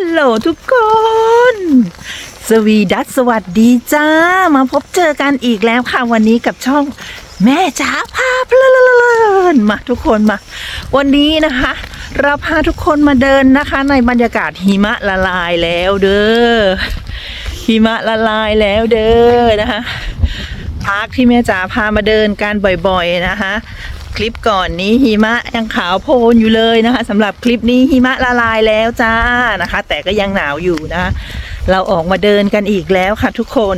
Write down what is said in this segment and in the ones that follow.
ฮัลโหลทุกคน สวีดัสสวัสดีจ้า มาพบเจอกันอีกแล้วค่ะ วันนี้กับช่องแม่จ๋าพาเพลินมาทุกคนมา วันนี้นะคะ เราพาทุกคนมาเดินนะคะ ในบรรยากาศหิมะละลายแล้วเด้อหิมะละลายแล้วเด้อนะคะพาร์คที่แม่จ๋าพามาเดินกันบ่อยๆนะคะ คลิปก่อนนี้หิมะยังขาวโพลนอยู่เลยนะคะสำหรับคลิปนี้หิมะละลายแล้วจ้านะคะ แต่ก็ยังหนาวอยู่นะ เราออกมาเดินกันอีกแล้วค่ะทุกคน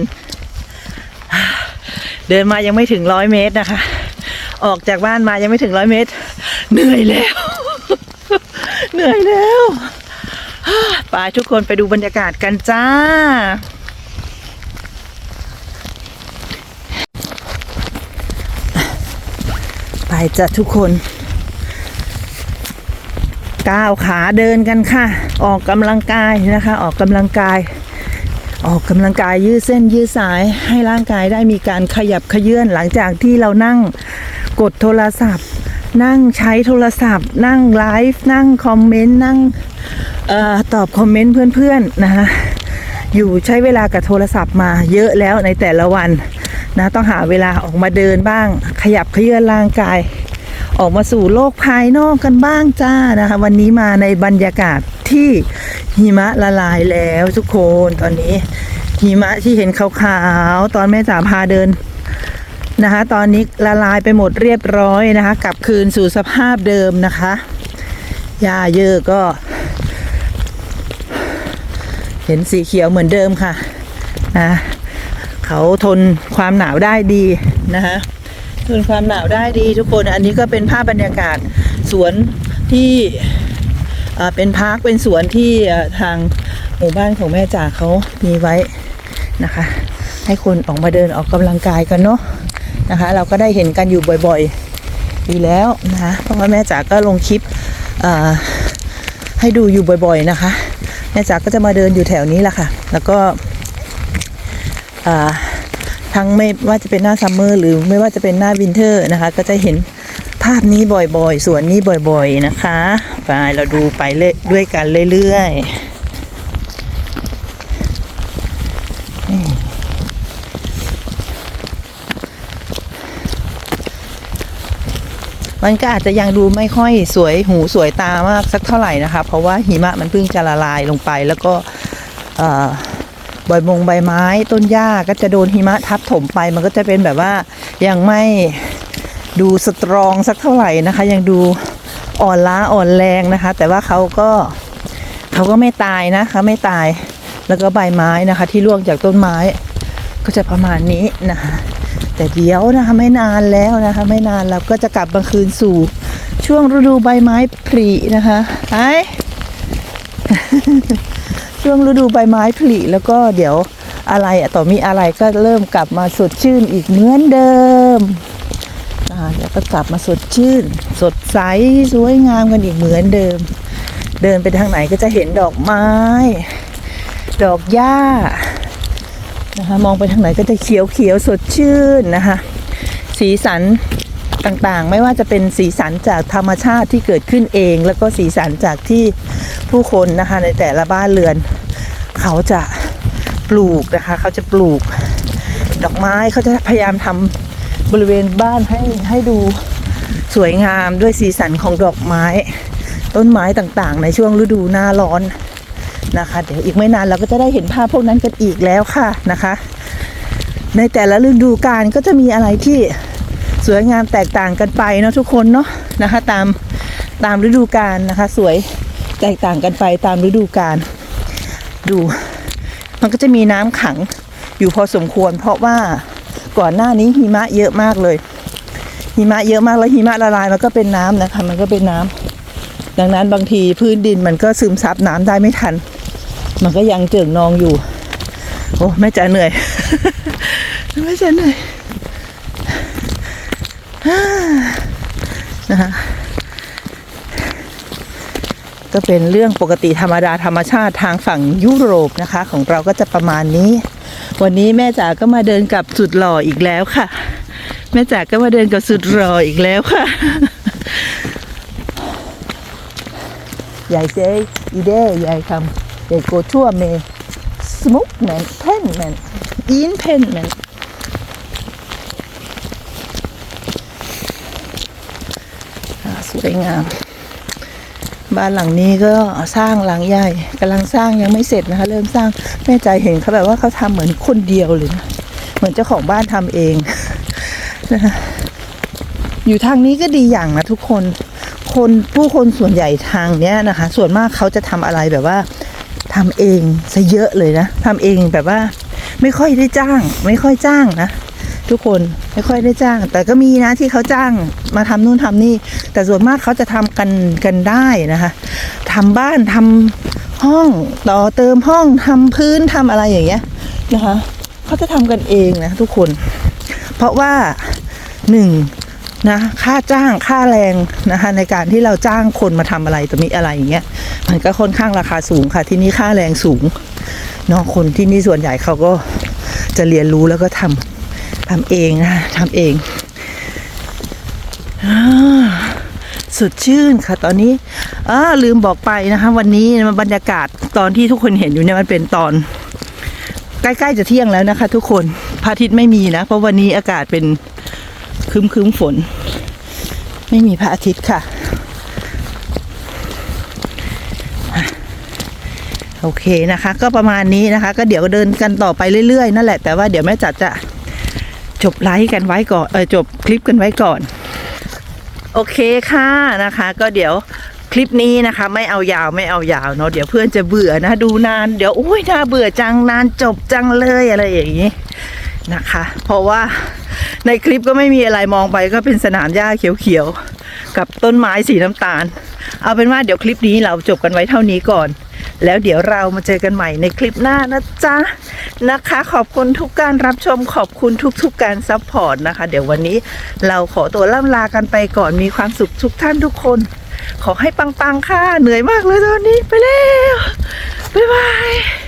เดินมายังไม่ถึงร้อยเมตรนะคะ ออกจากบ้านมายังไม่ถึงร้อยเมตร เหนื่อยแล้ว เหนื่อยแล้วไปทุกคนไปดูบรรยากาศกันจ้า ไปจ้ะทุกคนก้าวขาเดินกันค่ะ ออกกำลังกายนะคะ ออกกำลังกาย ออกกำลังกายยืดเส้นยืดสายให้ร่างกายได้มีการขยับขยื่นหลังจากที่เรานั่งกดโทรศัพท์ นั่งใช้โทรศัพท์ นั่งไลฟ์นั่งคอมเมนต์นั่งออตอบคอมเมนต์เพื่อนๆนะคะอยู่ใช้เวลากับโทรศัพท์มาเยอะแล้วในแต่ละวัน นะต้องหาเวลาออกมาเดินบ้าง ขยับเขยื่อนร่างกาย ออกมาสู่โลกภายนอกกันบ้างจ้านะคะ วันนี้มาในบรรยากาศที่หิมะละลายแล้วทุกคนตอนนี้หิมะที่เห็นขาวๆตอนแม่จ๋าพาเดินนะคะ ตอนนี้ละลายไปหมดเรียบร้อยนะคะ กลับคืนสู่สภาพเดิมนะคะหญ้าเยอะก็ เห็นสีเขียวเหมือนเดิมค่ะนะ เขาทนความหนาวได้ดีนะคะทนความหนาวได้ดีทุกคนอันนี้ก็เป็นภาพบรรยากาศสวนที่เป็นพาร์คเป็นสวนที่ทางหมู่บ้านของแม่จ่าเขามีไว้นะคะ ให้คนออกมาเดินออกกำลังกายกันเนาะนะคะ เราก็ได้เห็นกันอยู่บ่อยๆอยู่แล้วนะคะเพราะว่าแม่จ๋าก็ลงคลิปให้ดูอยู่บ่อยๆนะคะ แม่จ๋าก็จะมาเดินอยู่แถวนี้แหละค่ะ แล้วก็ ทั้งไม่ว่าจะเป็นหน้าซัมเมอร์หรือไม่ว่าจะเป็นหน้าวินเทอร์นะคะ ก็จะเห็นภาพนี้บ่อยๆ สวนนี้บ่อยๆนะคะไปเราดูไปเรื่อยด้วยกันเรื่อยๆมันก็อาจจะยังดูไม่ค่อยสวยหูสวยตามากสักเท่าไหร่นะคะ เพราะว่าหิมะมันเพิ่งจะละลายลงไปแล้วก็เอ่อ ใบมงใบไม้ ต้นหญ้าก็จะโดนหิมะทับถมไป มันก็จะเป็นแบบว่ายังไม่ดูสตรองสักเท่าไหร่นะคะ ยังดูอ่อนล้าอ่อนแรงนะคะ แต่ว่าเขาก็เขาก็ไม่ตายนะเขาไม่ตายแล้วก็ใบไม้นะคะ ที่ร่วงจากต้นไม้ ก็จะประมาณนี้นะคะแต่เดี๋ยวนะคะไม่นานแล้วนะคะ ไม่นานเราก็จะกลับมาคืนสู่ช่วงฤดูใบไม้ผลินะคะไอ ช่วงฤดูใบไม้ผลิแล้วก็เดี๋ยวอะไรอะต่อมีอะไรก็เริ่มกลับมาสดชื่นอีกเหมือนเดิมอ่าเดี๋ยวก็กลับมาสดชื่น สดใสสวยงามกันอีกเหมือนเดิม เดินไปทางไหนก็จะเห็นดอกไม้ ดอกหญ้านะคะมองไปทางไหนก็จะเขียวเขียวสดชื่นนะคะสีสัน ต่างๆ ไม่ว่าจะเป็นสีสันจากธรรมชาติที่เกิดขึ้นเอง แล้วก็สีสันจากที่ผู้คนนะคะในแต่ละบ้านเรือน เขาจะปลูกนะคะ เขาจะปลูก ดอกไม้เขาจะพยายามทำบริเวณบ้านให้ให้ดูสวยงามด้วยสีสันของดอกไม้ ต้นไม้ต่างๆ ในช่วงฤดูหน้าร้อนนะคะ เดี๋ยวอีกไม่นานเราก็จะได้เห็นภาพพวกนั้นกันอีกแล้วค่ะนะคะ ในแต่ละฤดูกาลก็จะมีอะไรที่ สวยงามแตกต่างกันไปเนาะทุกคนเนาะนะคะ ตามตามฤดูกาลนะคะ สวยแตกต่างกันไปตามฤดูกาลดู มันก็จะมีน้ำขังอยู่พอสมควร เพราะว่าก่อนหน้านี้หิมะเยอะมากเลย หิมะเยอะมากแล้วหิมะละลายมันก็เป็นน้ำนะคะ มันก็เป็นน้ำดังนั้นบางทีพื้นดินมันก็ซึมซับน้ำได้ไม่ทัน มันก็ยังเจิ่งนองอยู่ โอ้แม่จ๋าเหนื่อย แม่จ๋าเหนื่อย นะคะก็เป็นเรื่องปกติธรรมดาธรรมชาติทางฝั่งยุโรปนะคะ ของเราก็จะประมาณนี้ วันนี้แม่จ๋าก็มาเดินกับสุดหล่ออีกแล้วค่ะ แม่จ๋าก็มาเดินกับสุดหล่ออีกแล้วค่ะใหญ่เจ๊อีเด้ใหญ่คำเดี๋ยวโกชั่วเมสมุกแมนเพนแมนอินเพนแมนส วยงาม บ้านหลังนี้ก็สร้างหลังใหญ่กำลังสร้างยังไม่เสร็จนะคะ เริ่มสร้างแม่ใจเห็นเขาแบบว่าเขาทำเหมือนคนเดียวเลยนะเหมือนเจ้าของบ้านทำเองนะคะอยู่ทางนี้ก็ดีอย่างนะทุกคนคนผู้คนส่วนใหญ่ทางเนี้ยนะคะ ส่วนมากเขาจะทำอะไรแบบว่าทำเองซะเยอะเลยนะทำเองแบบว่า ไม่ค่อยได้จ้าง ไม่ค่อยจ้างนะทุกคนไม่ค่อยได้จ้าง แต่ก็มีนะที่เขาจ้างมาทำนู่นทำนี่ แต่ส่วนมากเขาจะทำกันกันได้นะคะทำบ้านทำห้องต่อเติมห้องทำพื้นทำอะไรอย่างเงี้ยนะคะเขาจะทำกันเองนะทุกคน เพราะว่าหนึ่งนะค่าจ้างค่าแรงนะคะในการที่เราจ้างคนมาทำอะไรตัวนี้อะไรอย่างเงี้ยมันก็ค่อนข้างราคาสูงค่ะที่นี่ค่าแรงสูงเนาะคนที่นี่ส่วนใหญ่เขาก็จะเรียนรู้แล้วก็ทำทำเองนะทำเองอา สดชื่นค่ะ ตอนนี้อ่าลืมบอกไปนะคะ วันนี้บรรยากาศตอนที่ทุกคนเห็นอยู่เนี่ยมันเป็นตอน ใกล้ๆจะเที่ยงแล้วนะคะ ทุกคนพระอาทิตย์ไม่มีนะ เพราะวันนี้อากาศเป็นคึ้มคึ้มฝน ไม่มีพระอาทิตย์ค่ะ โอเคนะคะ ก็ประมาณนี้นะคะ ก็เดี๋ยวเดินกันต่อไปเรื่อยๆ นั่นแหละแต่ว่าเดี๋ยวแม่จัดจะจบไลฟ์กันไว้ก่อนเออจบคลิปกันไว้ก่อน โอเคค่ะนะคะก็เดี๋ยวคลิปนี้นะคะไม่เอายาวไม่เอายาวเนาะเดี๋ยวเพื่อนจะเบื่อนะดูนานเดี๋ยวอุ้ยน่าเบื่อจังนานจบจังเลยอะไรอย่างนี้นะคะ เพราะว่าในคลิปก็ไม่มีอะไรมองไปก็เป็นสนามหญ้าเขียวๆกับต้นไม้สีน้ำตาล เอาเป็นว่าเดี๋ยวคลิปนี้เราจบกันไว้เท่านี้ก่อน แล้วเดี๋ยวเรามาเจอกันใหม่ในคลิปหน้านะจ๊ะนะคะ ขอบคุณทุกการรับชมขอบคุณทุกๆการซัพพอร์ตนะคะ เดี๋ยววันนี้เราขอตัวล่ำลากันไปก่อนมีความสุขทุกท่านทุกคน ขอให้ปังๆค่ะเหนื่อยมากเลยตอนนี้ไปแล้วบ๊ายบาย